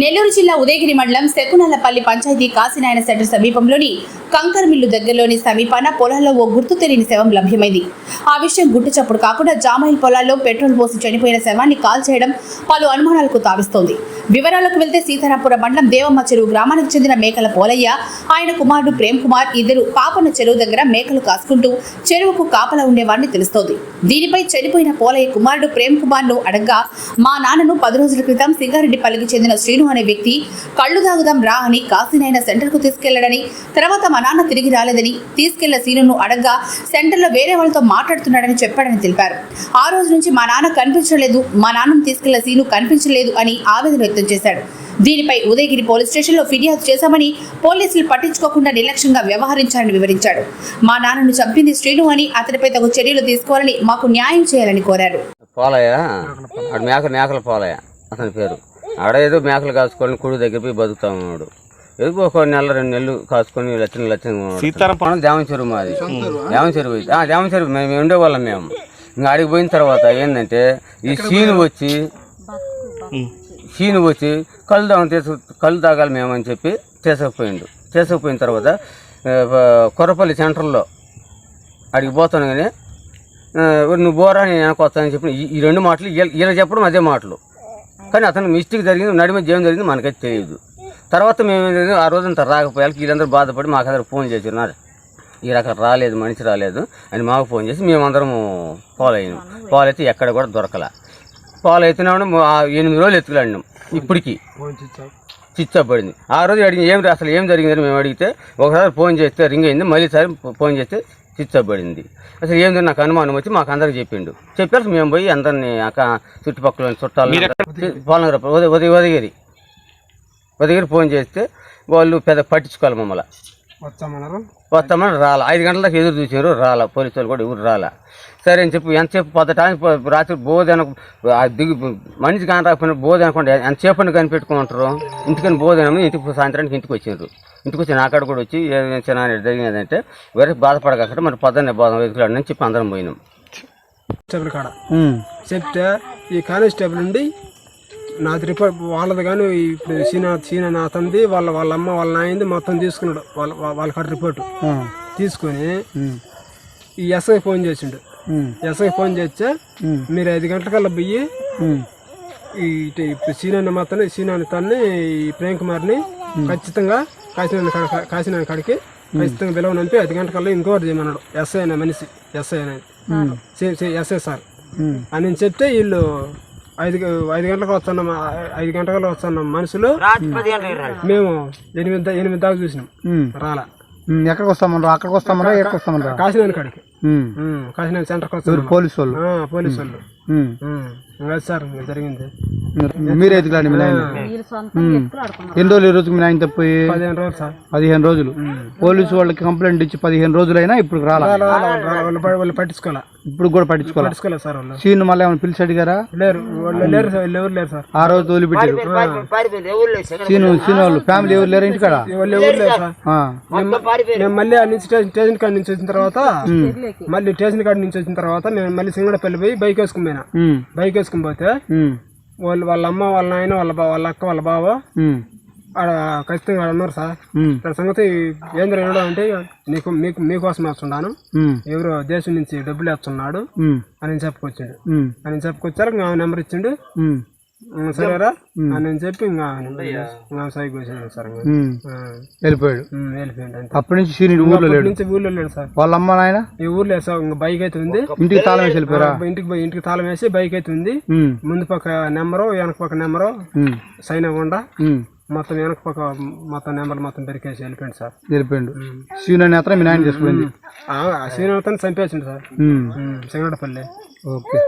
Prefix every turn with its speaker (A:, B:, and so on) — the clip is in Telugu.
A: నెల్లూరు జిల్లా ఉదయగిరి మండలం శకునాలపల్లి పంచాయతీ కాశీనాయన సెంటర్ సమీపంలోని కంకర్ మిల్లు దగ్గరలోని సమీపాన పొలాల్లో ఓ గుర్తు తెలియని శవం లభ్యమైంది. ఆ విషయం గుట్టు చప్పుడు కాకుండా జామాయిల్ పొలాల్లో పెట్రోల్ పోసి చనిపోయిన శవాన్ని కాల్ చేయడం పలు అనుమానాలకు తావిస్తోంది. వివరాలకు వెళ్తే సీతారాపురం మండలం దేవమ్మ చెరువు గ్రామానికి చెందిన మేకల పోలయ్య ఆయన కుమారుడు ప్రేమ్ కుమార్ ఇద్దరు పాపన్న చెరువు దగ్గర మేకలు కాసుకుంటూ చెరువుకు కాపలా ఉండేవాడిని తెలుస్తోంది. దీనిపై చనిపోయిన పోలయ్య కుమారుడు ప్రేమ్ కుమార్ను అడగ్గా మా నాన్నను పది రోజుల క్రితం సింగారెడ్డిపల్లికి చెందిన శ్రీను అనే వ్యక్తి కళ్ళు తాగుదాం రా అని కాశీనైన సెంటర్కు తీసుకెళ్ళాడని తర్వాత మా నాన్న తిరిగి రాలేదని తీసుకెళ్ళ సీనును అడగ్గా సెంటర్లో వేరే వాళ్ళతో మాట్లాడుతున్నాడని చెప్పాడని తెలిపారు. ఆ రోజు నుంచి మా నాన్న కనిపించలేదు మా నాన్నను తీసుకెళ్ళ సీను కనిపించలేదు అని ఆవేదన వ్యక్తం చేశాడు. దీనిపై ఉదయగిరి పోలీస్ స్టేషన్లో ఫిర్యాదు చేశామని పోలీసులు పట్టించుకోకుండా నిర్లక్ష్యంగా వ్యవహరించారని వివరించాడు. మా నాన్నను చంపింది శ్రీను అని అతనిపై తగు చర్యలు తీసుకోవాలని మాకు న్యాయం చేయాలని కోరారు.
B: పోలయ్య మేకల పోలయ్య అతని పేరు. ఆడ ఏదో మేకలు కాసుకొని కుడి దగ్గర పోయి బతుకుతా ఉన్నాడు. ఏదో ఒక నెల రెండు నెలలు కాసుకొని లచ్చన లచ్చన సీతారాం దేవం చెరువు మాది. దేవం చెరువు ఇది. ఆ, దేవం చెరువు. మేము ఉండేవాళ్ళం మేము. ఇంకా ఆడికి పోయిన తర్వాత ఏంటంటే ఈ సీను వచ్చి సీను వచ్చి కళ్ళు తాగని తీసు కళ్ళు తాగాలి మేము అని చెప్పి తీసుకుపోయిండు. తీసుకుపోయిన తర్వాత కొరపల్లి సెంటర్లో అడిగి పోతాను కానీ నువ్వు బోరా నేను వెనక వస్తానని చెప్పి ఈ- రెండు మాటలు వీళ్ళ చెప్పడం అదే మాటలు. కానీ అతను మిస్టేక్ జరిగింది నడిమ ఏం జరిగింది మనకైతే తెలియదు. తర్వాత మేము ఏం జరిగింది, ఆ రోజంతా రాకపోయాక వీళ్ళందరూ బాధపడి మాకు అందరూ ఫోన్ చేసినారు ఈ రకం రాలేదు మనిషి రాలేదు అని మాకు ఫోన్ చేసి మేమందరము ఫాలో అయినాం. ఫాలో అయితే ఎక్కడ కూడా దొరకల. ఫాలో అవుతున్నాము ఎనిమిది రోజులు ఎత్తుకులాడినాం ఇప్పటికి. చిచ్చబడింది. ఆ రోజు అడిగి ఏం అసలు ఏం జరిగిందని మేము అడిగితే ఒకసారి ఫోన్ చేస్తే రింగ్ అయింది మళ్ళీసారి ఫోన్ చేస్తే చిచ్చా పడింది అసలు ఏం జరిగింది నాకు అనుమానం వచ్చి మాకు అందరికి చెప్పిండు. చెప్పారు మేము పోయి అందరినీ అక్క చుట్టుపక్కల చుట్టాలు పాలనగర ఉదయ ఉదయ ఉదయగిరి. ఉదయగిరి ఫోన్ చేస్తే వాళ్ళు పెద్ద పట్టించుకోవాలి మమ్మల్ని.
C: వచ్చామన్నారు?
B: వస్తామని రాలా. ఐదు గంటలకు ఎదురు చూసారు రాలా. పోలీసు వాళ్ళు కూడా ఎవరు రాలా. సరే అని చెప్పి ఎంతసేపు పొద్దుటానికి రాత్రి బోధన దిగు మనిషి కాని రాకపోయినా బోధ అనుకోండి ఎంతసేపు అని కనిపెట్టుకుంటారు? ఇంటికని బోధన ఇంటికి సాయంత్రానికి ఇంటికి వచ్చిండ్రు ఇంటికి వచ్చి నాకాడ కూడా వచ్చి ఏం చిన్న జరిగినదంటే వేరే బాధపడక మరి పొద్దున్నే బోధన వెతుకులాడని చెప్పి అందరం పోయినాం.
C: చెప్తే ఈ కానిస్టేబుల్ ఉండి నాది రిపోర్ట్ వాళ్ళది కానీ ఇప్పుడు సీనా సీనా నాతంది వాళ్ళ వాళ్ళ అమ్మ వాళ్ళ నాయింది మొత్తం తీసుకున్నాడు. వాళ్ళ వాళ్ళ- కాడ రిపోర్టు. తీసుకొని ఈ ఎస్ఐ ఫోన్ చేసిండు. ఎస్ఐ ఫోన్ చేస్తే మీరు ఐదు గంటలకల్లా పోయి ఈ ఇప్పుడు సీనాన్ని మాత్రం సీనాన్ని తన్ని ఈ ప్రేమ్ కుమార్ని ఖచ్చితంగా కాశీనాన్ని కాడ కాశీనాన్ని కాడికి ఖచ్చితంగా పిలవనంపి ఐదు గంటకల్లా ఇంకోటి చేయమన్నాడు. ఎస్ఐ అనే మనిషి ఎస్ఐ అనేది ఎస్ఐ సార్. అని చెప్తే వీళ్ళు ఐదు ఐదు గంటలకు వస్తున్నాం ఐదు గంటలకు వస్తున్నాం మనుషులు. మేము ఎనిమిది ఎనిమిది దాకా చూసినాం. రాలా.
D: ఎక్కడికి వస్తామన్నారు అక్కడికి వస్తామన్నా ఎక్కడికి వస్తామన్నారు
C: కాశీనాన్ని కాడికి. కాశీనాన్ని సెంటర్కి వస్తున్నాం.
D: పోలీసు వాళ్ళు?
C: ఆ, పోలీసు వాళ్ళు. సార్ జరిగింది.
D: మీరే ఎదుగులాండి మీ నాయన ఎన్ని రోజులు ఈ రోజుకి మీ నాయన తప్పిపోయి
C: పదిహేను రోజులు సార్.
D: పదిహేను రోజులు. పోలీసు వాళ్ళకి కంప్లైంట్ ఇచ్చి పదిహేను రోజులైనా ఇప్పుడు రాలా?
C: వాళ్ళ-
D: ఇప్పుడు కూడా పట్టించుకోవాలి
C: పట్టించుకోలేదు సార్ వాళ్ళు.
D: సీన్ మళ్ళీ ఏమైనా పిలిచి అడిగారా
C: లేరు వాళ్ళు లేరు సార్ వాళ్ళు ఎవరు లేరు సార్.
D: ఆ రోజు వదిలిపెట్టారు. సీను సీను వాళ్ళు ఫ్యామిలీ ఎవరు లేరు ఇంటికాడ?
C: వాళ్ళు ఎవరు లేరు సార్?
D: ఆ.
C: మేము మళ్ళీ నుంచి స్టేషన్ కాడ నుంచి వచ్చిన తర్వాత మళ్ళీ స్టేషన్ కాడ నుంచి వచ్చిన తర్వాత మేము మళ్ళీ సింగడపల్లి పోయి బైక్ వేసుకుని పోయినా. బైక్ వేసుకుని పోతే. వాళ్ళు వాళ్ళ అమ్మ వాళ్ళ నాయన వాళ్ళ బా వాళ్ళ అక్క వాళ్ళ బావ. ఆడ ఖచ్చితంగా ఆడ ఉన్నారు సార్. దాని సంగతి ఏం జరిగినాడు అంటే నీకు మీకు మీకోసం వేస్తున్నాను. ఎవరో దేశం నుంచి డబ్బులు వేస్తున్నాడు. అని చెప్పుకొచ్చాడు. అని చెప్పుకొచ్చారు నెంబర్ ఇచ్చిండు
D: ఉమ్.
C: "ఉమ్, సరేరా? అని చెప్పి ఇంకా సైకి వచ్చాను సార్
D: వెళ్ళిపోయాడు.
C: అంతే.
D: అప్పటి నుంచి సీనుడు ఊర్లో
C: అప్పటి
D: లేడు
C: నుంచి ఊర్లో లేడు సార్.
D: వాళ్ళ అమ్మ నాయన?
C: ఈ ఊర్లో లేదు సార్ ఇంకా బైక్ అయితే ఉంది.
D: ఇంటికి తాళం వేసి వెళ్ళిపోయారా?
C: ఇంటికి ఇంటికి తాళం వేసి బైక్ అయితే ఉంది. ముందు పక్క నెంబరు వెనక పక్క నెంబరు. సైన్ అవ్వకుండా. మొత్తం వెనక పక్క మొత్తం నెంబర్ మొత్తం పెరికేసి వెళ్ళిపోయింది సార్.
D: వెళ్ళిపోయాడు. సీను అనే అతను మీ నాయన చేసుకుపోయింది.
C: శ్రీనివాసన్ చంపేసిండు సార్. సింగడపల్లి.
D: ఓకే.